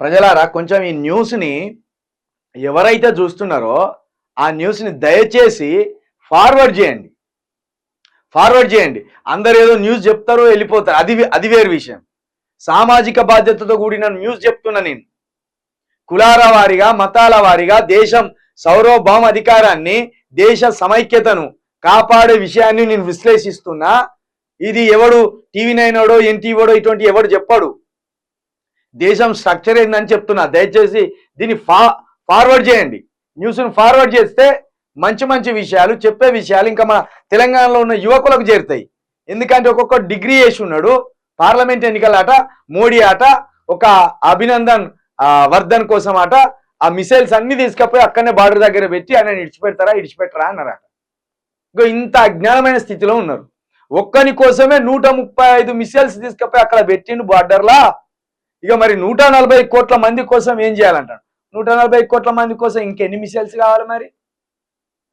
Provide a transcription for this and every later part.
ప్రజలారా కొంచెం ఈ న్యూస్ని ఎవరైతే చూస్తున్నారో ఆ న్యూస్ని దయచేసి ఫార్వర్డ్ చేయండి. ఫార్వర్డ్ చేయండి. అందరు ఏదో న్యూస్ చెప్తారో వెళ్ళిపోతారు. అది అది వేరు విషయం. సామాజిక బాధ్యతతో కూడిన న్యూస్ చెప్తున్నా నేను. కులాల వారిగా మతాల వారిగా దేశం సౌరభౌమ అధికారాన్ని దేశ సమైక్యతను కాపాడే విషయాన్ని నేను విశ్లేషిస్తున్నా. ఇది ఎవడు టీవీ నైనోడో ఎన్టీవోడో ఇటువంటి ఎవడు చెప్పాడు. దేశం స్ట్రక్చర్ ఏందని చెప్తున్నా. దయచేసి దీన్ని ఫా ఫార్వర్డ్ చేయండి. న్యూస్ను ఫార్వర్డ్ చేస్తే మంచి మంచి విషయాలు చెప్పే విషయాలు ఇంకా మన తెలంగాణలో ఉన్న యువకులకు చేరుతాయి. ఎందుకంటే ఒక్కొక్క డిగ్రీ వేసి ఉన్నాడు. పార్లమెంట్ ఎన్నికల ఆట మోడీ ఆట ఒక అభినందన్ వర్ధన్ కోసం ఆట ఆ మిసైల్స్ అన్ని తీసుకపోయి అక్కడనే బార్డర్ దగ్గర పెట్టి ఆయన ఇడిచిపెడతారా ఇడిచిపెట్టరా అన్నారట. ఇంకో ఇంత అజ్ఞానమైన స్థితిలో ఉన్నారు. ఒక్కని కోసమే నూట ముప్పై ఐదు మిసైల్స్ తీసుకపోయి అక్కడ పెట్టిండు బార్డర్లా. ఇక మరి నూట నలభై కోట్ల మంది కోసం ఏం చేయాలంటాడు? నూట నలభై కోట్ల మంది కోసం ఇంకెన్ని మిసైల్స్ కావాలి మరి?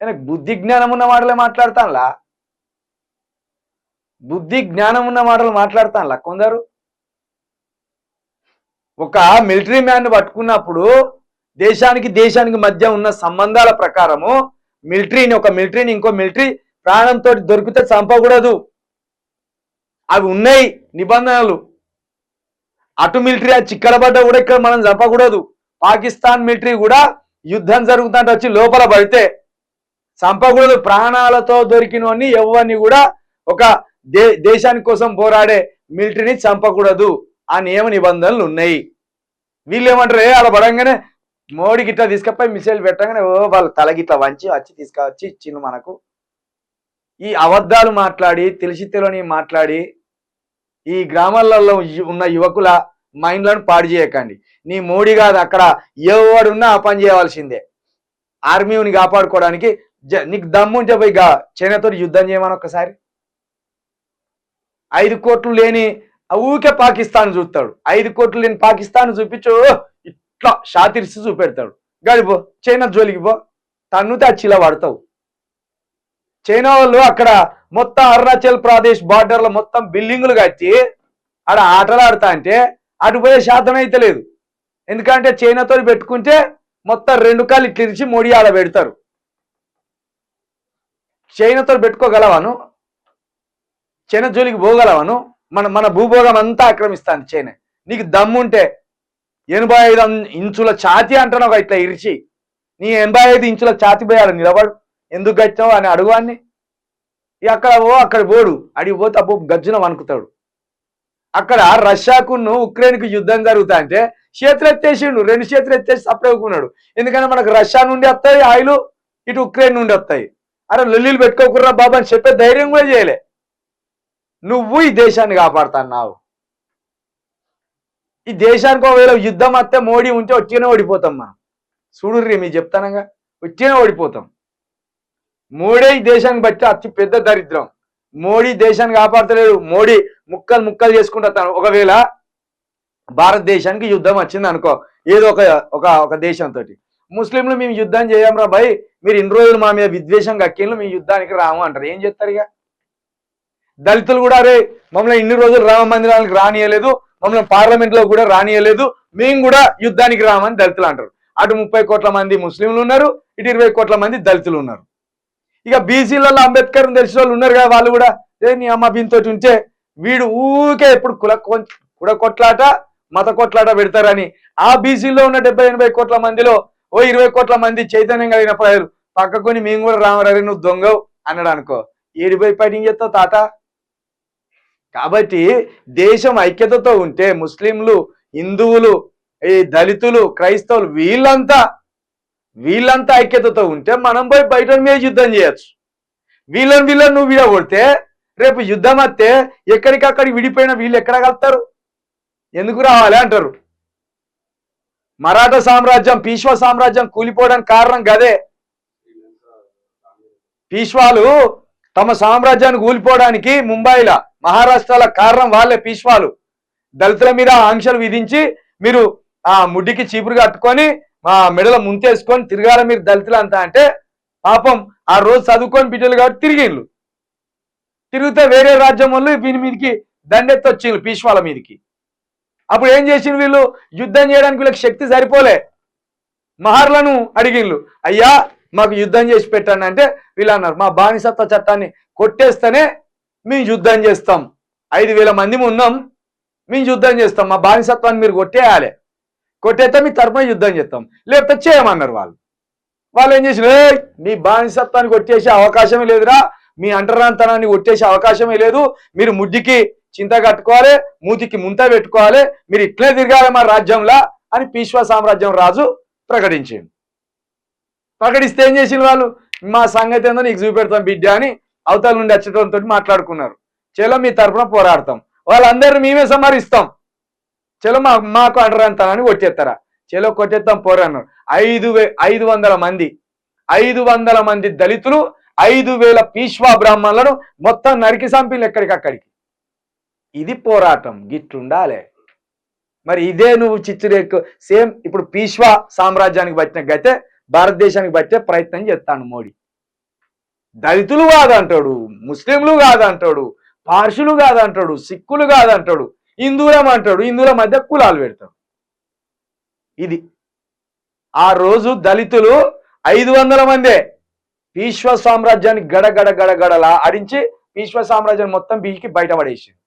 ఆయనకు బుద్ధి జ్ఞానం ఉన్న మాటలే మాట్లాడతానులా? బుద్ధి జ్ఞానం ఉన్న మాటలు మాట్లాడతానులా కొందరు? ఒక మిలిటరీ మ్యాన్ పట్టుకున్నప్పుడు దేశానికి దేశానికి మధ్య ఉన్న సంబంధాల ప్రకారము మిలిటరీని ఒక మిలిటరీని ఇంకో మిలిటరీ ప్రాణంతో దొరికితే చంపకూడదు. అవి ఉన్నాయి నిబంధనలు. అటు మిలిటరీ ఆ చిక్కడబడ్డ కూడా ఇక్కడ మనం చంపకూడదు. పాకిస్తాన్ మిలిటరీ కూడా యుద్ధం జరుగుతుంటే వచ్చి లోపల పడితే. చంపకూడదు ప్రాణాలతో దొరికినోని ఎవరిని కూడా ఒక దే దేశాని కోసం పోరాడే మిలిటరీని చంపకూడదు ఆ నియమ నిబంధనలు ఉన్నాయి. వీళ్ళు ఏమంటారు ఏ అలా పడంగానే మోడీ గిట్లా తీసుకపోయి మిసైల్ పెట్టగానే ఓ వాళ్ళ తలగిట్లా వంచి వచ్చి తీసుకొచ్చి ఇచ్చిండు మనకు. ఈ అబద్ధాలు మాట్లాడి తెలిసి తెలియని మాట్లాడి ఈ గ్రామాలలో ఉన్న యువకుల మైండ్లను పాడు చేయకండి. నీ మోడీ కాదు అక్కడ ఎవడున్నా ఆ పని చేయవలసిందే. ఆర్మీని కాపాడుకోవడానికి జ- నీకు దమ్ముంటే పోయి చైనాతో యుద్ధం చేయమని ఒక్కసారి. ఐదు కోట్లు లేని ఆ ఊకే పాకిస్తాన్ చూస్తాడు. ఐదు కోట్లు లేని పాకిస్తాన్ చూపించు ఇట్లా షాతిరిసి చూపెడతాడు. గడిపో చైనా జోలికి పో. తన్నుతే ఆ చిల పడతావు. చైనా వాళ్ళు అక్కడ మొత్తం అరుణాచల్ ప్రదేశ్ బార్డర్లో మొత్తం బిల్డింగులు కట్టి ఆడ ఆటలు ఆడతా అంటే అటు పోయే శాతం అయితే లేదు. ఎందుకంటే చైనాతో పెట్టుకుంటే మొత్తం రెండు కాళ్ళు ఇట్లా ఇరిచి మోడీ ఆడ పెడతారు. చైనాతో పెట్టుకోగలవాను? చైనా జోలికి పోగలవాను? మన మన భూభోగం అంతా ఆక్రమిస్తాను చైనా. నీకు దమ్ముంటే ఎనభై ఐదు ఇంచుల ఛాతి అంటున్నావు ఇట్లా ఇరిచి. నీ ఎనభై ఐదు ఇంచుల ఛాతి పోయాలి నిలబడు. ఎందుకు గచ్చావు అని అడుగువాన్ని ఇక అక్కడ ఓ అక్కడ పోడు. అడిగి పోతే అబ్బో గజ్జున వణుకుతాడు. అక్కడ రష్యాకును ఉక్రెయిన్కు యుద్ధం జరుగుతా అంటే చేతులు ఎత్తేసిండు రెండు చేతులు ఎత్తేసి సప్లవుకున్నాడు ఎందుకంటే మనకు రష్యా నుండి వస్తాయి ఆయిలు ఇటు ఉక్రెయిన్ నుండి వస్తాయి. అరే లొల్లీలు పెట్టుకోకుర్రా బాబు అని చెప్పే ధైర్యం కూడా చేయలే. నువ్వు ఈ దేశాన్ని కాపాడుతున్నావు. ఈ దేశానికి ఒకవేళ యుద్ధం వస్తే మోడీ ఉంటే వచ్చినే ఓడిపోతాం మనం. చూడుర్రి మీకు చెప్తానంగా. వచ్చినే ఓడిపోతాం. మోడీ ఈ దేశానికి బట్టి అతి పెద్ద దరిద్రం. మోడీ దేశాన్ని కాపాడతలేడు. మోడీ ముక్కలు ముక్కలు చేసుకుంటాను ఒకవేళ భారతదేశానికి యుద్ధం వచ్చింది అనుకో ఏదో ఒక ఒక ఒక దేశంతో ముస్లింలు మేము యుద్ధం చేయం రా భయ్ మీరు ఇన్ని రోజులు మా మీద విద్వేషం కక్కిండ్లు మేము యుద్ధానికి రాము అంటారు. ఏం చెప్తారు ఇక? దళితులు కూడా రే మమ్మల్ని ఇన్ని రోజులు రామ మందిరానికి రానియలేదు మమ్మల్ని పార్లమెంట్లో కూడా రానియలేదు మేము కూడా యుద్ధానికి రామని దళితులు అంటారు. అటు ముప్పై కోట్ల మంది ముస్లింలు ఉన్నారు ఇటు ఇరవై కోట్ల మంది దళితులు ఉన్నారు. ఇక బీసీలలో అంబేద్కర్ తెలిసిన వాళ్ళు ఉన్నారు కదా వాళ్ళు కూడా. ఏ నీ అమ్మ బింతోటి ఉంటే వీడు ఊకే ఎప్పుడు కుల కొ- కుల కొట్లాట మత కొట్లాట పెడతారని. ఆ బీసీలో ఉన్న డెబ్బై ఎనభై కోట్ల మందిలో ఓ ఇరవై కోట్ల మంది చైతన్యం కలిగిన ప్రజలు పక్కకొని మేము కూడా రామరారి నువ్వు దొంగవు అన్నాడు అనుకో. ఏడిపోయి ఫైటింగ్ చేస్తావు తాత? కాబట్టి దేశం ఐక్యతతో ఉంటే ముస్లింలు హిందువులు ఈ దళితులు క్రైస్తవులు వీళ్ళంతా వీళ్ళంతా ఐక్యతతో ఉంటే మనం పోయి బయట మీద యుద్ధం చేయొచ్చు. వీళ్ళని వీళ్ళని నువ్వు విడగొడితే రేపు యుద్ధం వస్తే ఎక్కడికక్కడికి విడిపోయిన వీళ్ళు ఎక్కడ కలుతారు ఎందుకు రావాలి అంటారు? మరాఠా సామ్రాజ్యం పీష్వా సామ్రాజ్యం కూలిపోవడానికి కారణం గదే. పీష్వాలు తమ సామ్రాజ్యాన్ని కూలిపోవడానికి ముంబైలో మహారాష్ట్రల కారణం వాళ్ళే పీష్వాలు. దళితుల మీద ఆంక్షలు విధించి మీరు ఆ ముడ్డికి చీపురు కట్టుకొని మా మెడలో ముంతేసుకొని తిరగాల మీరు దళితులంతా అంటే పాపం ఆ రోజు చదువుకొని బిడ్డలు కాబట్టి తిరిగిళ్ళు. తిరిగితే వేరే రాజ్యం వాళ్ళు వీని మీదకి దండెత్తి వచ్చిండ్రు పీష్వాల మీదకి. అప్పుడు ఏం చేసిండ్రు వీళ్ళు? యుద్ధం చేయడానికి వీళ్ళకి శక్తి సరిపోలే. మహర్లను అడిగిన్లు అయ్యా మాకు యుద్ధం చేసి పెట్టండి అంటే వీళ్ళు అన్నారు మా బానిసత్వ చట్టాన్ని కొట్టేస్తేనే మేము యుద్ధం చేస్తాం. ఐదు వేల మంది ఉన్నాం మేము యుద్ధం చేస్తాం. మా బానిసత్వాన్ని మీరు కొట్టేయాలి. కొట్టేస్తే మీ తరఫున యుద్ధం చేస్తాం. లేకపోతే చేయమన్నారు వాళ్ళు. వాళ్ళు ఏం చేసిన మీ బానిసత్వాన్ని కొట్టేసే అవకాశమే లేదురా. మీ అంటరాంతనాన్ని కొట్టేసే అవకాశమే లేదు. మీరు ముడ్డికి చింత కట్టుకోవాలి మూతికి ముంత పెట్టుకోవాలి మీరు ఇట్లే తిరగాలి మా రాజ్యంలా అని పీశ్వ సామ్రాజ్యం రాజు ప్రకటించింది ప్రకటిస్తే ఏం చేసిన వాళ్ళు? మా సంగతి ఏందో నీకు చూపెడతాం బిడ్డ అని అవతల నుండి వచ్చేటంతో మాట్లాడుకున్నారు. చేలో మీ తరఫున పోరాడతాం. వాళ్ళందరినీ మేమే సమరిస్తాం చలో మా మాకు అంటరాంతనాన్ని కొట్టేస్తారా? చలో కొట్టేస్తాం పోరన్నారు ఐదు వే ఐదు వందల మంది. ఐదు వందల మంది దళితులు ఐదు వేల పీష్వా బ్రాహ్మణులను మొత్తం నరికి సంపిలు ఎక్కడికక్కడికి ఇది పోరాటం గిట్లుండాలే. మరి ఇదే నువ్వు చిచ్చురేకు సేమ్ ఇప్పుడు పీష్వా సామ్రాజ్యానికి పట్టిన గతే భారతదేశానికి పట్టే ప్రయత్నం చేస్తాను మోడీ. దళితులు కాదంటాడు ముస్లింలు కాదంటాడు పార్షులు కాదంటాడు సిక్కులు కాదంటాడు హిందువులం అంటాడు. హిందువుల మధ్య కులాలు పెడతాడు. ఇది. ఆ రోజు దళితులు ఐదు వందల మందే పీశ్వ సామ్రాజ్యాన్ని గడగడ గడగడలా ఆడించి పీశ్వ సామ్రాజ్యాన్ని మొత్తం బీకి బయటపడేసింది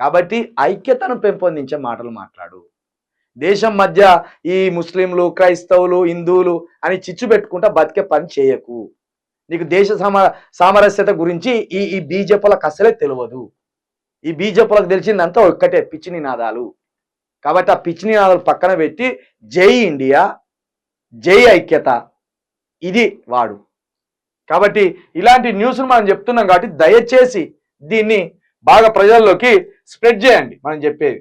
కాబట్టి ఐక్యతను పెంపొందించే మాటలు మాట్లాడు. దేశం మధ్య ఈ ముస్లింలు క్రైస్తవులు హిందువులు అని చిచ్చు పెట్టుకుంటా బతికే పని చేయకు. నీకు దేశ సామ సామరస్యత గురించి ఈ ఈ బీజేపీలకు అసలే తెలియదు. ఈ బీజేపీలకు తెలిసిందంతా ఒక్కటే పిచ్చి నినాదాలు కాబట్టి ఆ పిచ్చి నినాదాలు పక్కన పెట్టి జై ఇండియా జై ఐక్యత. ఇది వాడు. కాబట్టి ఇలాంటి న్యూస్ను మనం చెప్తున్నాం కాబట్టి దయచేసి దీన్ని బాగా ప్రజల్లోకి స్ప్రెడ్ చేయండి మనం చెప్పేది.